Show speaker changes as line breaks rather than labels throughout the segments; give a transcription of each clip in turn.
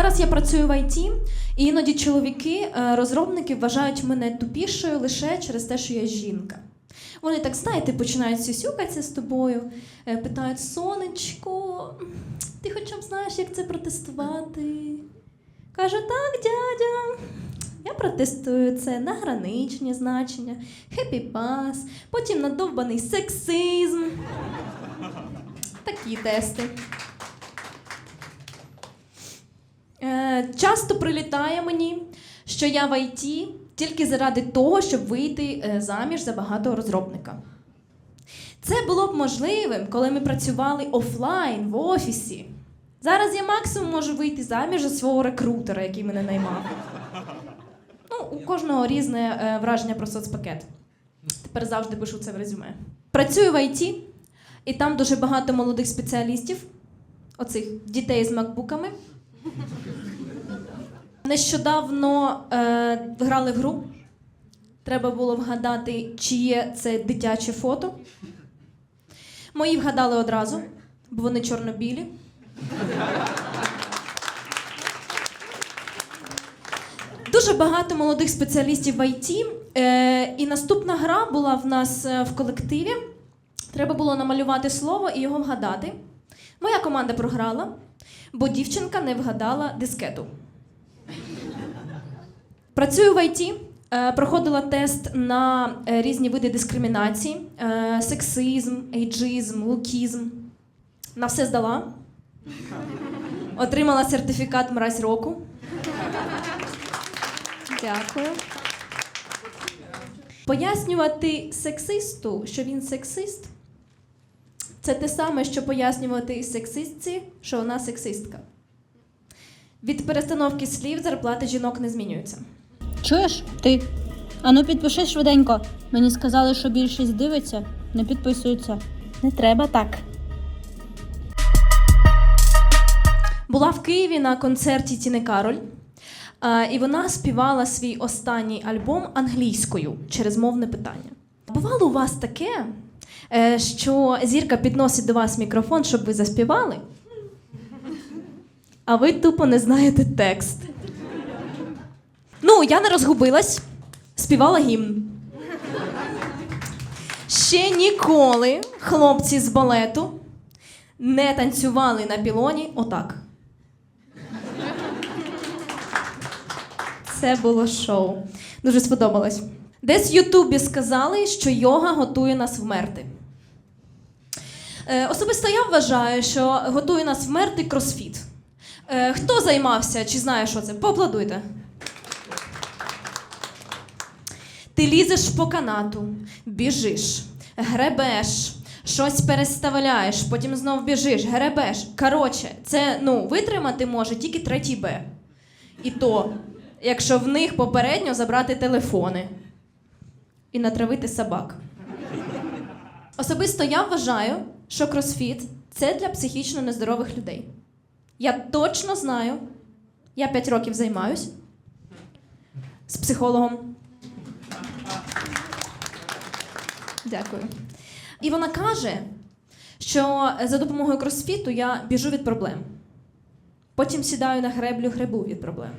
Зараз я працюю в ІТ, і іноді чоловіки, е, розробники вважають мене тупішою лише через те, що я жінка. Вони так, знаєте, починають сюсюкатися з тобою, е, питають: сонечко, ти хоча б знаєш, як це протестувати? Кажу, так, дядя. Я протестую це на граничні значення, хеппі пас, потім на довбаний сексизм. Такі тести. Е, часто прилітає мені, що я в ІТ тільки заради того, щоб вийти е, заміж за багатого розробника. Це було б можливим, коли ми працювали офлайн в офісі. Зараз я максимум можу вийти заміж за свого рекрутера, який мене наймав. Ну, у кожного різне е, враження про соцпакет. Тепер завжди пишу це в резюме. Працюю в ІТ, і там дуже багато молодих спеціалістів, оцих дітей з макбуками. Нещодавно е, грали в гру. Треба було вгадати, чиє це дитяче фото. Мої вгадали одразу, бо вони чорно-білі. Дуже багато молодих спеціалістів в ІТ. Е, і наступна гра була в нас е, в колективі. Треба було намалювати слово і його вгадати. Моя команда програла, бо дівчинка не вгадала дискету. Працюю в ІТ, е, проходила тест на е, різні види дискримінації: е, сексизм, ейджизм, лукізм. На все здала. Отримала сертифікат мразь року. Дякую. Пояснювати сексисту, що він сексист, це те саме, що пояснювати сексистці, що вона сексистка. Від перестановки слів зарплати жінок не змінюються.
Чуєш? Ти? Ану підпиши швиденько. Мені сказали, що більшість дивиться, не підписуються. Не треба так.
Була в Києві на концерті Тіни Кароль, і вона співала свій останній альбом англійською через мовне питання. Бувало у вас таке, е, що зірка підносить до вас мікрофон, щоб ви заспівали, а ви тупо не знаєте текст. Ну, я не розгубилась, співала гімн. Ще ніколи хлопці з балету не танцювали на пілоні отак. Це було шоу. Дуже сподобалось. Десь в Ютубі сказали, що йога готує нас вмерти. Е, особисто я вважаю, що готує нас вмерти кросфіт. Е, хто займався чи знає, що це? Поаплодуйте. Ти лізеш по канату, біжиш, гребеш, щось переставляєш, потім знов біжиш, гребеш. Коротше, це ну, витримати може тільки третій Б. І то, якщо в них попередньо забрати телефони і натравити собак. Особисто я вважаю, що кросфіт це для психічно нездорових людей. Я точно знаю, я 5 років займаюсь з психологом. Дякую. І вона каже, що за допомогою кросфіту я біжу від проблем. Потім сідаю на греблю, гребу від проблем.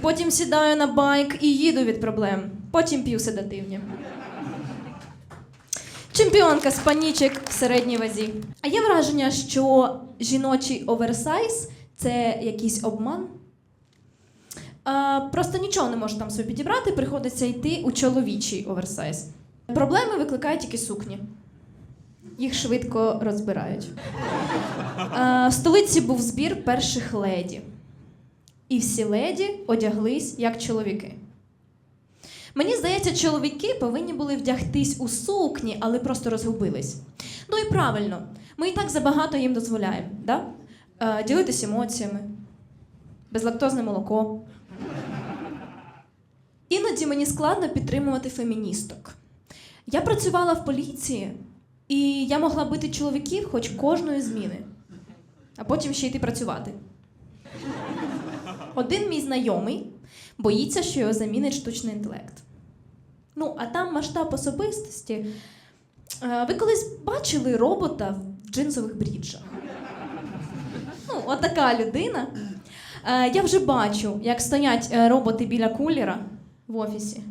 Потім сідаю на байк і їду від проблем. Потім п'ю седативні. Чемпіонка з панічок в середній вазі. А є враження, що жіночий оверсайз це якийсь обман. А, просто нічого не можу там собі підібрати, приходиться йти у чоловічий оверсайз. Проблеми викликають тільки сукні. Їх швидко розбирають. А, в столиці був збір перших леді. І всі леді одяглись як чоловіки. Мені здається, чоловіки повинні були вдягтись у сукні, але просто розгубились. Ну і правильно, ми і так забагато їм дозволяємо. Да? Е, ділитись емоціями, безлактозне молоко. Іноді мені складно підтримувати феміністок. Я працювала в поліції, і я могла бити чоловіків хоч кожної зміни, а потім ще йти працювати. Один мій знайомий боїться, що його замінить штучний інтелект. Ну, а там масштаб особистості. Е, Ви колись бачили робота в джинсових бріджах? Ну, отака людина. Е, я вже бачу, як стоять е, роботи біля кулера в офісі.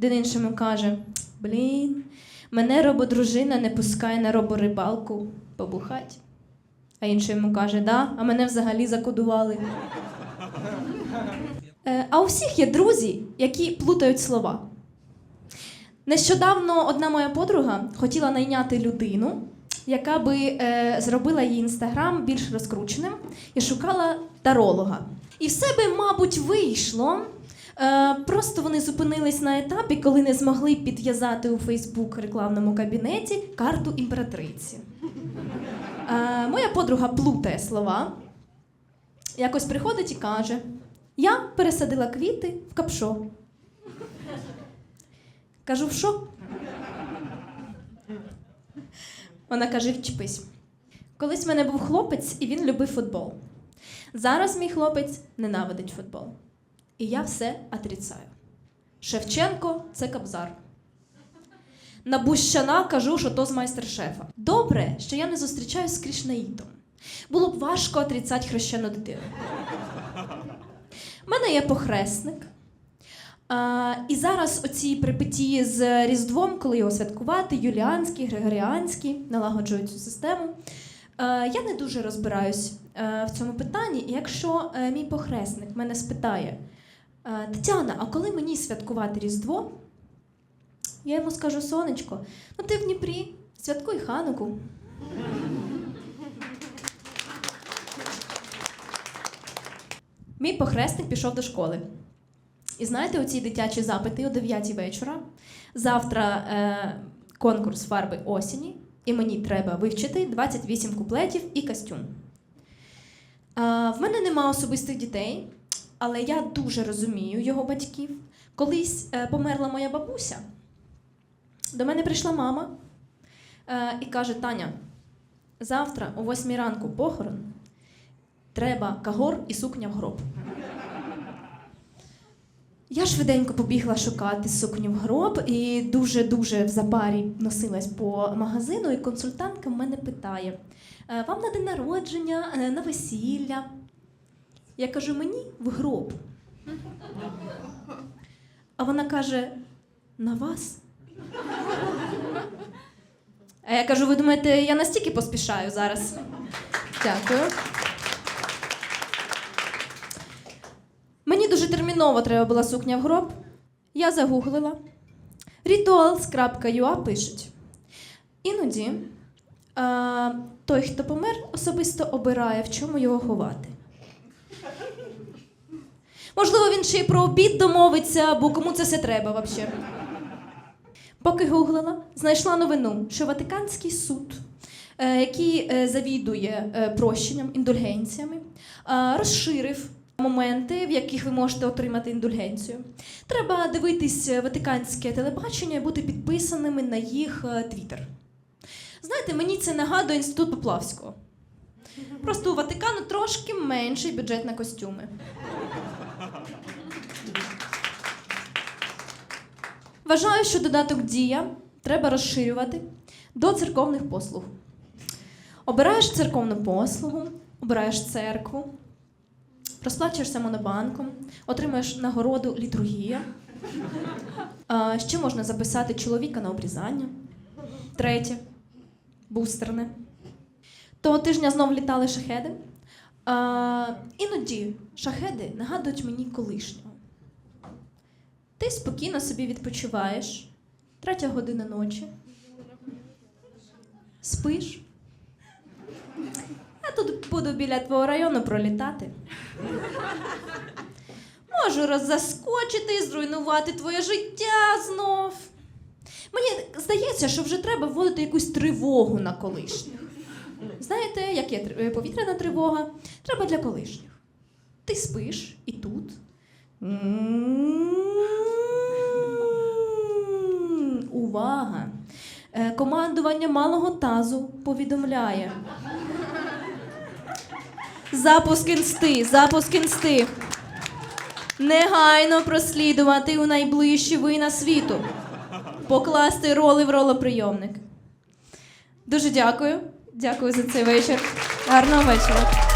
Один іншому каже: Блін, мене рободружина не пускає на роборибалку побухать. А інший йому каже, да, а мене взагалі закодували. Е, а у всіх є друзі, які плутають слова. Нещодавно одна моя подруга хотіла найняти людину, яка би е, зробила її інстаграм більш розкрученим і шукала таролога. І все би, мабуть, вийшло. Е, просто вони зупинились на етапі, коли не змогли підв'язати у Фейсбук рекламному кабінеті карту імператриці. Е, моя подруга плутає слова, якось приходить і каже: Я пересадила квіти в капшо. Кажу, в що? Вона каже: вчепись. Колись в мене був хлопець, і він любив футбол. Зараз мій хлопець ненавидить футбол. І я все отрицаю. Шевченко це кабзар. На Бущана кажу, що то з майстер-шефа. Добре, що я не зустрічаюсь з Крішнаїтом. Було б важко отрицати хрещену дитину. У мене є похресник. А, і зараз оці припиті з Різдвом, коли його святкувати, юліанські, григоріанські, налагоджують цю систему. А, я не дуже розбираюсь е, в цьому питанні. І якщо е, мій похресник мене спитає, Тетяна, а коли мені святкувати Різдво? Я йому скажу, сонечко, ну ти в Дніпрі, святкуй хануку. Мій похресник пішов до школи. І знаєте, оці дитячі запити о 9 вечора. Завтра е, конкурс фарби осені, і мені треба вивчити 28 куплетів і костюм. Е, в мене нема особистих дітей, але я дуже розумію його батьків. Колись е, померла моя бабуся. До мене прийшла мама е, і каже: Таня, завтра о 8 ранку похорон, треба кагор і сукня в гроб. Я швиденько побігла шукати сукню в гроб і дуже-дуже в запарі носилась по магазину, і консультантка в мене питає: «Е, вам на день народження, е, на весілля? Я кажу, мені в гроб. А вона каже: на вас? А я кажу, ви думаєте, я настільки поспішаю зараз? Дякую. Мені дуже терміново треба була сукня в гроб. Я загуглила. Rituals.ua пишуть. Іноді а, той, хто помер, особисто обирає, в чому його ховати. Можливо, він ще й про обід домовиться, бо кому це все треба взагалі. Поки гуглила, знайшла новину, що Ватиканський суд, е, який е, завідує е, прощенням, індульгенціями, розширив моменти, в яких ви можете отримати індульгенцію. Треба дивитись ватиканське телебачення і бути підписаними на їх твіттер. Знаєте, мені це нагадує інститут Поплавського. Просто у Ватикану трошки менший бюджет на костюми. Вважаю, що додаток дія треба розширювати до церковних послуг. Обираєш церковну послугу, обираєш церкву, розплачуєшся монобанком, отримуєш нагороду літургія. Ще можна записати чоловіка на обрізання. Третє бустерне. Того тижня знов літали шахеди. А, іноді шахеди нагадують мені колишнього. Ти спокійно собі відпочиваєш, третя година ночі. Спиш. Я тут буду біля твого району пролітати. Можу роззаскочити і зруйнувати твоє життя знов. Мені здається, що вже треба вводити якусь тривогу на колишніх. Знаєте, як є повітряна тривога? Треба для колишніх. Ти спиш і тут. Увага! Е, Командування малого тазу повідомляє. Запуск інсти, запуск інсти. Негайно прослідувати у найближчі вина світу. Покласти роли в ролоприйомник. Дуже дякую. Дякую за цей вечір. Гарного вечора.